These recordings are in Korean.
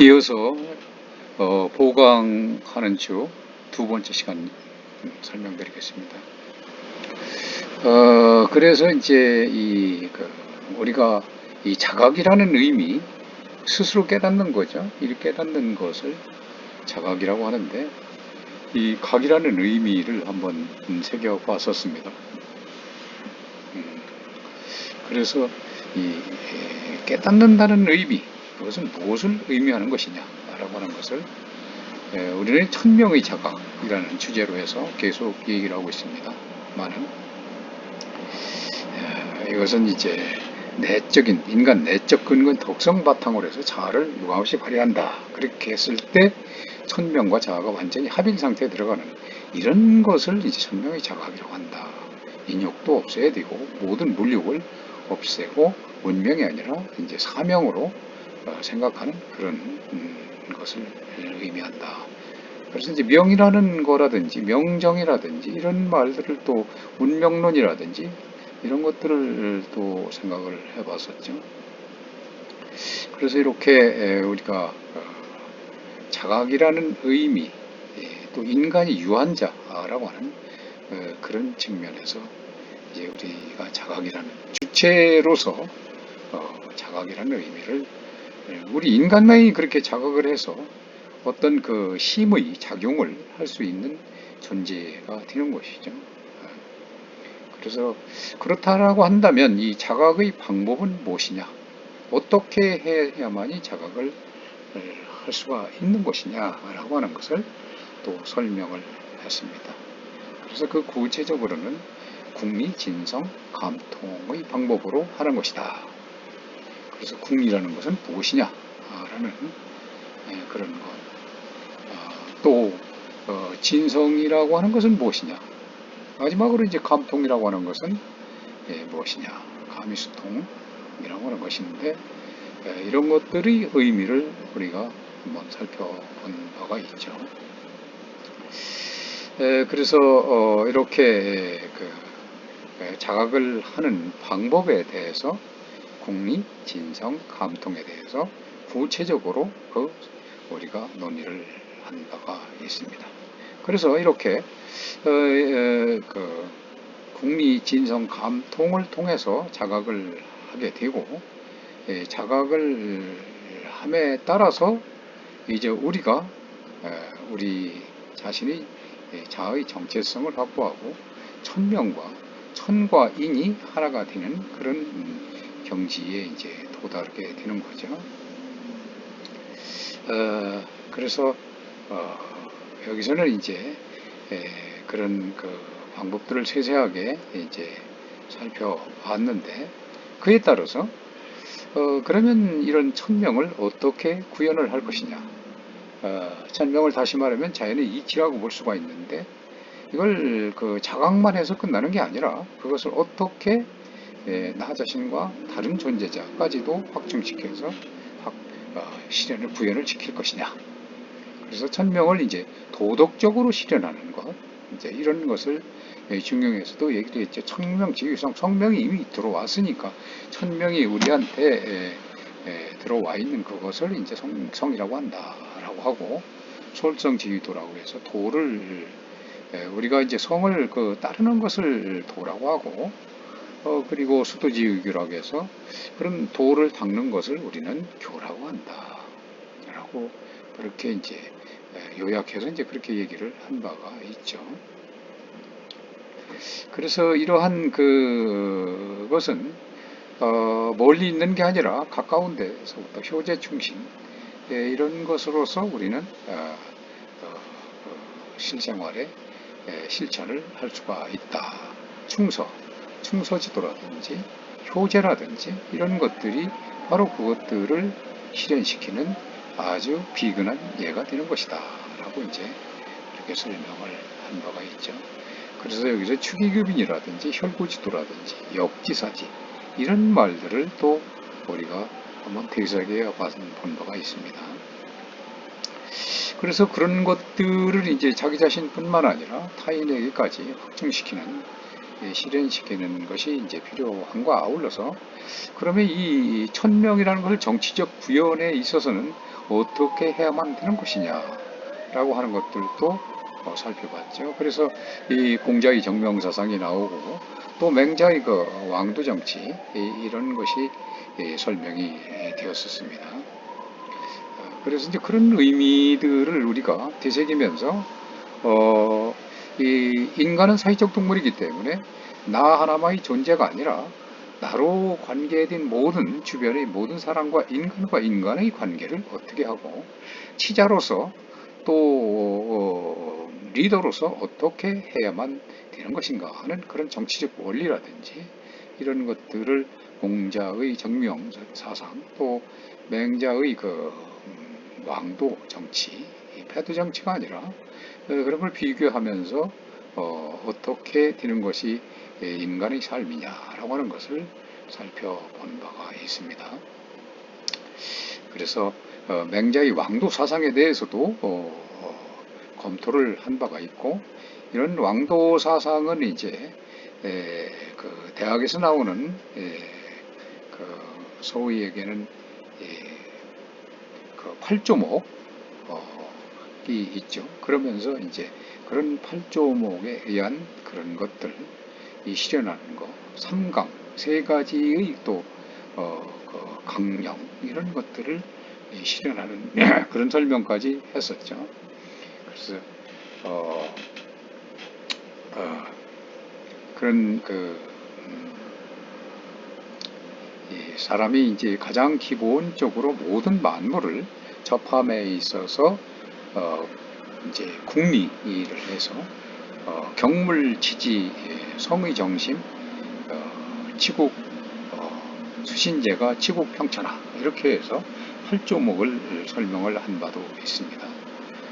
이어서 어, 보강하는 주 두 번째 시간 설명드리겠습니다. 어, 그래서 이제 이 그, 우리가 이 자각이라는 의미 스스로 깨닫는 거죠. 이 깨닫는 것을 자각이라고 하는데 이 각이라는 의미를 한번 새겨 봤었습니다. 음, 그래서 이 깨닫는다는 의미 그것은 무엇을 의미하는 것이냐라고 하는 것을 예, 우리는 천명의 자각이라는 주제로 해서 계속 얘기를 하고 있습니다. 많은 예, 이것은 이제 내적인 인간 내적 근근 독성 바탕으로 해서 자아를 유감없이 발휘한다. 그렇게 했을 때 천명과 자아가 완전히 합일 상태에 들어가는 이런 것을 이제 천명의 자각이라고 한다. 인욕도 없애야 되고 모든 물욕을 없애고 운명이 아니라 이제 사명으로 어, 생각하는 그런 음, 것을 의미한다. 그래서 이제 명이라는 거라든지 명정이라든지 이런 말들을 또 운명론이라든지 이런 것들을 또 생각을 해봤었죠. 그래서 이렇게 우리가 어, 자각이라는 의미, 예, 또 인간이 유한자라고 하는 어, 그런 측면에서 이제 우리가 자각이라는 주체로서 어, 자각이라는 의미를 예, 우리 인간만이 그렇게 자각을 해서 어떤 그 힘의 작용을 할 수 있는 존재가 되는 것이죠. 예. 그래서 그렇다라고 한다면 이 자각의 방법은 무엇이냐? 어떻게 해야만이 자각을 할 수가 있는 것이냐라고 하는 것을 또 설명을 했습니다. 그래서 그 구체적으로는 국리, 진성, 감통의 방법으로 하는 것이다. 그래서 궁이라는 것은 무엇이냐라는 예, 그런 것. 아, 또 어, 진성이라고 하는 것은 무엇이냐. 마지막으로 이제 감통이라고 하는 것은 예, 무엇이냐. 감이수통이라고 하는 것인데 예, 이런 것들의 의미를 우리가 한번 살펴본 바가 있죠. 그래서 어, 이렇게 그 자각을 하는 방법에 대해서 공리, 진성, 감통에 대해서 구체적으로 그 우리가 논의를 한 바가 있습니다. 그래서 이렇게 어, 어, 그 국리, 진성, 감통을 통해서 자각을 하게 되고 예, 자각을 함에 따라서 이제 우리가 우리 자신이 예, 자의 정체성을 확보하고 천명과 천과 인이 하나가 되는 그런 경지에 이제 도달하게 되는 거죠. 어, 그래서 어, 여기서는 이제 에, 그런 그 방법들을 세세하게 이제 살펴봤는데 그에 따라서 어, 그러면 이런 천명을 어떻게 구현을 할 것이냐? 어, 천명을 다시 말하면 자연의 이치라고 볼 수가 있는데 이걸 그 자각만 해서 끝나는 게 아니라 그것을 어떻게 예, 나 자신과 다른 존재자까지도 확증시켜서 확, 어, 실현을 구현을 시킬 것이냐. 그래서 천명을 이제 도덕적으로 실현하는 것, 이제 이런 것을 예, 중용에서도 얘기를 했죠. 천명 지위성 성명이 이미 들어왔으니까 천명이 우리한테 에, 에, 들어와 있는 그것을 이제 성, 성이라고 한다라고 하고 솔성 지위도라고 해서 도를 에, 우리가 이제 성을 그 따르는 것을 도라고 하고 어, 그리고 수도지유교라고 해서 그런 도를 닦는 것을 우리는 교라고 한다. 라고 그렇게 이제 요약해서 이제 그렇게 얘기를 한 바가 있죠. 그래서 이러한 그 것은 어, 멀리 있는 게 아니라 가까운 데서부터 효제 충신 예, 이런 것으로서 우리는 어, 어, 어 실생활에 예, 실천을 할 수가 있다. 충서 충서지도라든지 효제라든지 이런 것들이 바로 그것들을 실현시키는 아주 비근한 예가 되는 것이다. 라고 이제 이렇게 설명을 한 바가 있죠. 그래서 여기서 축의급인이라든지 혈구지도라든지 역지사지 이런 말들을 또 우리가 한번 대사하게 본 바가 있습니다. 그래서 그런 것들을 이제 자기 자신뿐만 아니라 타인에게까지 확증시키는 예, 실현시키는 것이 이제 필요한과 아울러서 그러면 이 천명이라는 것을 정치적 구현에 있어서는 어떻게 해야만 되는 것이냐라고 하는 것들도 어, 살펴봤죠. 그래서 이 공자의 정명사상이 나오고 또 맹자의 그 왕도 정치 이- 이런 것이 예, 설명이 되었었습니다. 어, 그래서 이제 그런 의미들을 우리가 되새기면서 어, 이 인간은 사회적 동물이기 때문에 나 하나만의 존재가 아니라 나로 관계된 모든 주변의 모든 사람과 인간과 인간의 관계를 어떻게 하고 치자로서 또 어, 리더로서 어떻게 해야만 되는 것인가 하는 그런 정치적 원리라든지 이런 것들을 공자의 정명 사상 또 맹자의 그 음, 왕도 정치 이 패도 정치가 아니라 어, 그런 걸 비교하면서 어, 어떻게 되는 것이 예, 인간의 삶이냐라고 하는 것을 살펴본 바가 있습니다. 그래서 어, 맹자의 왕도 사상에 대해서도 어, 어, 검토를 한 바가 있고 이런 왕도 사상은 이제 에, 그 대학에서 나오는 에, 그 소위에게는 예, 그 팔조목이 있죠. 그러면서 이제 그런 팔조목에 의한 그런 것들 이 실현하는 거, 삼강 세 가지의 또 어, 그 강령 이런 것들을 이 실현하는 그런 설명까지 했었죠. 그래서 어, 어, 그런 그 음, 이 사람이 이제 가장 기본적으로 모든 만물을 접함에 있어서 어, 이제 궁리를 해서 어, 경물 지지 성의 정심 어, 치국 어, 수신제가 치국 평천하 이렇게 해서 팔조목을 설명을 한 바도 있습니다.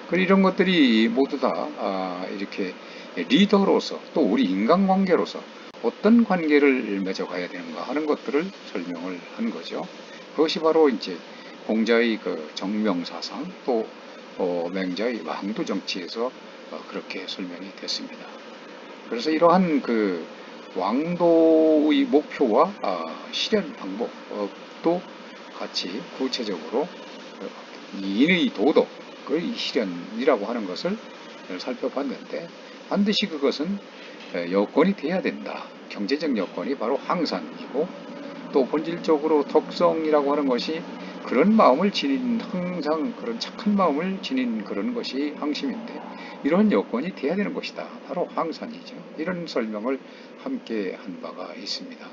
그리고 이런 것들이 모두 다 아, 이렇게 리더로서 또 우리 인간관계로서 어떤 관계를 맺어가야 되는가 하는 것들을 설명을 한 거죠. 그것이 바로 이제 공자의 그 정명사상 또 어, 맹자의 왕도 정치에서 어, 그렇게 설명이 됐습니다. 그래서 이러한 그 왕도의 목표와 아, 실현 방법도 같이 구체적으로 어, 인의 도덕의 실현이라고 하는 것을 살펴봤는데 반드시 그것은 여건이 돼야 된다. 경제적 여건이 바로 항산이고 또 본질적으로 덕성이라고 하는 것이 그런 마음을 지닌 항상 그런 착한 마음을 지닌 그런 것이 항심인데 이런 여건이 돼야 되는 것이다. 바로 항산이죠. 이런 설명을 함께 한 바가 있습니다.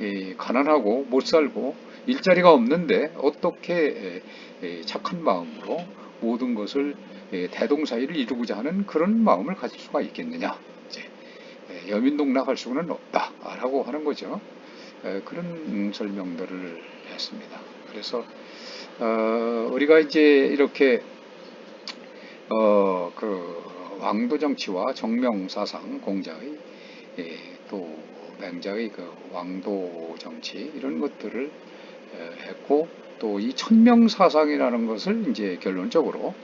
이 가난하고 못 살고 일자리가 없는데 어떻게 착한 마음으로 모든 것을 대동사이를 이루고자 하는 그런 마음을 가질 수가 있겠느냐? 이제 여민동락할 수는 없다라고 하는 거죠. 그런 설명들을 했습니다. 그래서 어, 우리가 이제 이렇게 어, 그 왕도 정치와 정명 사상 공자의 예, 또 맹자의 그 왕도 정치 이런 것들을 했고 또 이 천명 사상이라는 것을 이제 결론적으로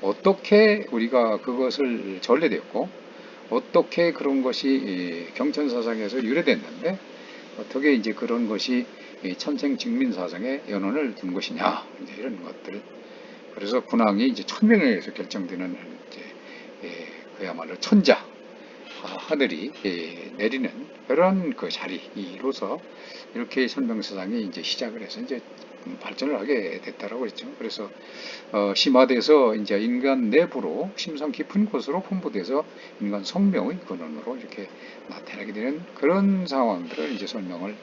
어떻게 우리가 그것을 전래됐고 어떻게 그런 것이 경천 사상에서 유래됐는데 어떻게 이제 그런 것이 천생 증민 사상에 연원을 둔 것이냐 이런 것들 그래서 군왕이 이제 천명에 의해서 결정되는 이제 예, 그야말로 천자 하늘이 예, 내리는 그런 그 자리로서 이렇게 천명사상이 이제 시작을 해서 이제 발전을 하게 됐다라고 했죠. 그래서 어, 심화돼서 이제 인간 내부로 심상 깊은 곳으로 풍부돼서 인간 성명의 근원으로 이렇게 나타나게 되는 그런 상황들을 이제 설명을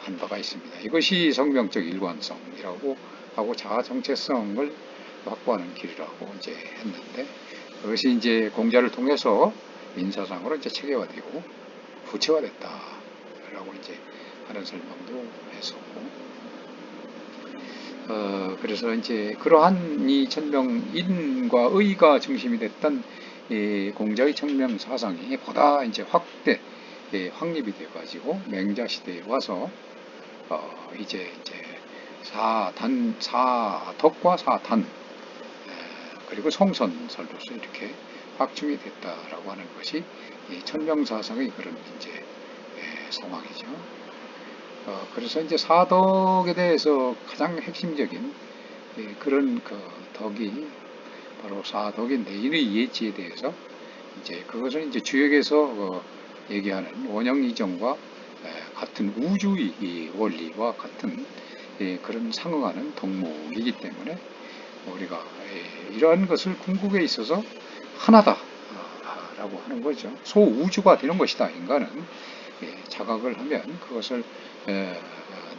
한 바가 있습니다. 이것이 성명적 일관성이라고 하고 자아 정체성을 확보하는 길이라고 이제 했는데 그것이 이제 공자를 통해서 인사상으로 이제 체계화되고 구체화됐다라고 이제 하는 설명도 했었고 어, 그래서 이제 그러한 이 천명인과 의가 중심이 됐던 이 공자의 천명 사상이 보다 이제 확대, 예, 확립이 돼가지고 맹자 시대에 와서 어, 이제 이제 사단, 사덕과 사단 그리고 성선설로서 이렇게 확충이 됐다라고 하는 것이 이 천명사상의 그런 이제 예, 상황이죠. 어, 그래서 이제 사덕에 대해서 가장 핵심적인 예, 그런 그 덕이 바로 사덕인데 이의 예지에 대해서 이제 그것은 이제 주역에서 어, 얘기하는 원형 이정과 에, 같은 우주의 이 원리와 같은 예, 그런 상응하는 덕목이기 때문에 우리가 예, 이러한 것을 궁극에 있어서 하나다 라고 하는 거죠. 소우주가 되는 것이다. 인간은 예, 자각을 하면 그것을 에,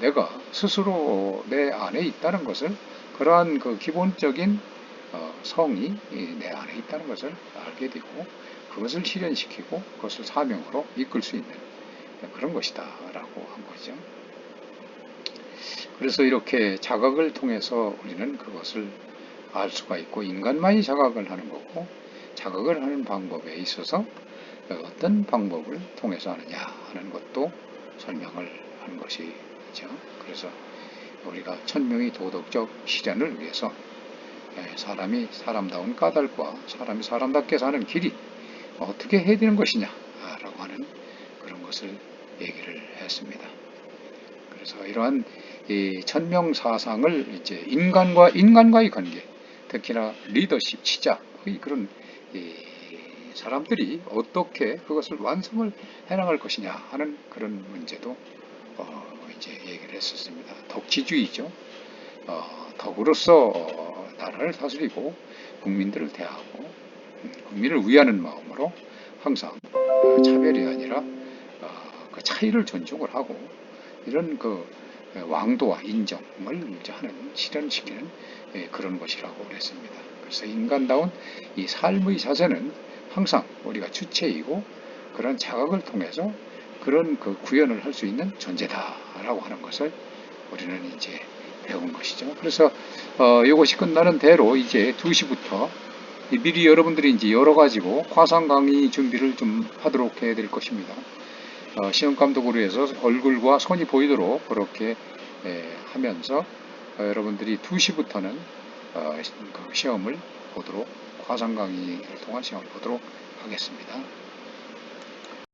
내가 스스로 내 안에 있다는 것을 그러한 그 기본적인 어, 성이 이내 안에 있다는 것을 알게 되고 그것을 실현시키고 그것을 사명으로 이끌 수 있는 그런 것이다 라고 한 거죠. 그래서 이렇게 자각을 통해서 우리는 그것을 알 수가 있고 인간만이 자각을 하는 거고 자각을 하는 방법에 있어서 어떤 방법을 통해서 하느냐 하는 것도 설명을 하는 것이죠. 그래서 우리가 천명의 도덕적 실현을 위해서 예, 사람이 사람다운 까닭과 사람이 사람답게 사는 길이 어떻게 해야 되는 것이냐라고 하는 그런 것을 얘기를 했습니다. 그래서 이러한 이 천명 사상을 이제 인간과 인간과의 관계, 특히나 리더십, 치자의 그런 이 사람들이 어떻게 그것을 완성을 해나갈 것이냐 하는 그런 문제도 어 이제 얘기를 했었습니다. 덕지주의죠. 어 덕으로서 어 나라를 다스리고 국민들을 대하고 음, 국민을 위하는 마음으로 항상 어, 차별이 아니라 어, 그 차이를 존중을 하고 이런 그 왕도와 인정을 하는 실현시키는 예, 그런 것이라고 그랬습니다. 그래서 인간다운 이 삶의 자세는 항상 우리가 주체이고 그런 자각을 통해서 그런 그 구현을 할 수 있는 존재다라고 하는 것을 우리는 이제 배운 것이죠. 그래서 어, 이것이 끝나는 대로 이제 2시부터 미리 여러분들이 이제 여러 가지고 화상 강의 준비를 좀 하도록 해야 될 것입니다. 어, 시험 감독으로 해서 얼굴과 손이 보이도록 그렇게 예, 하면서 어, 여러분들이 2시부터는 어, 그 시험을 보도록 화상 강의를 통한 시험을 보도록 하겠습니다.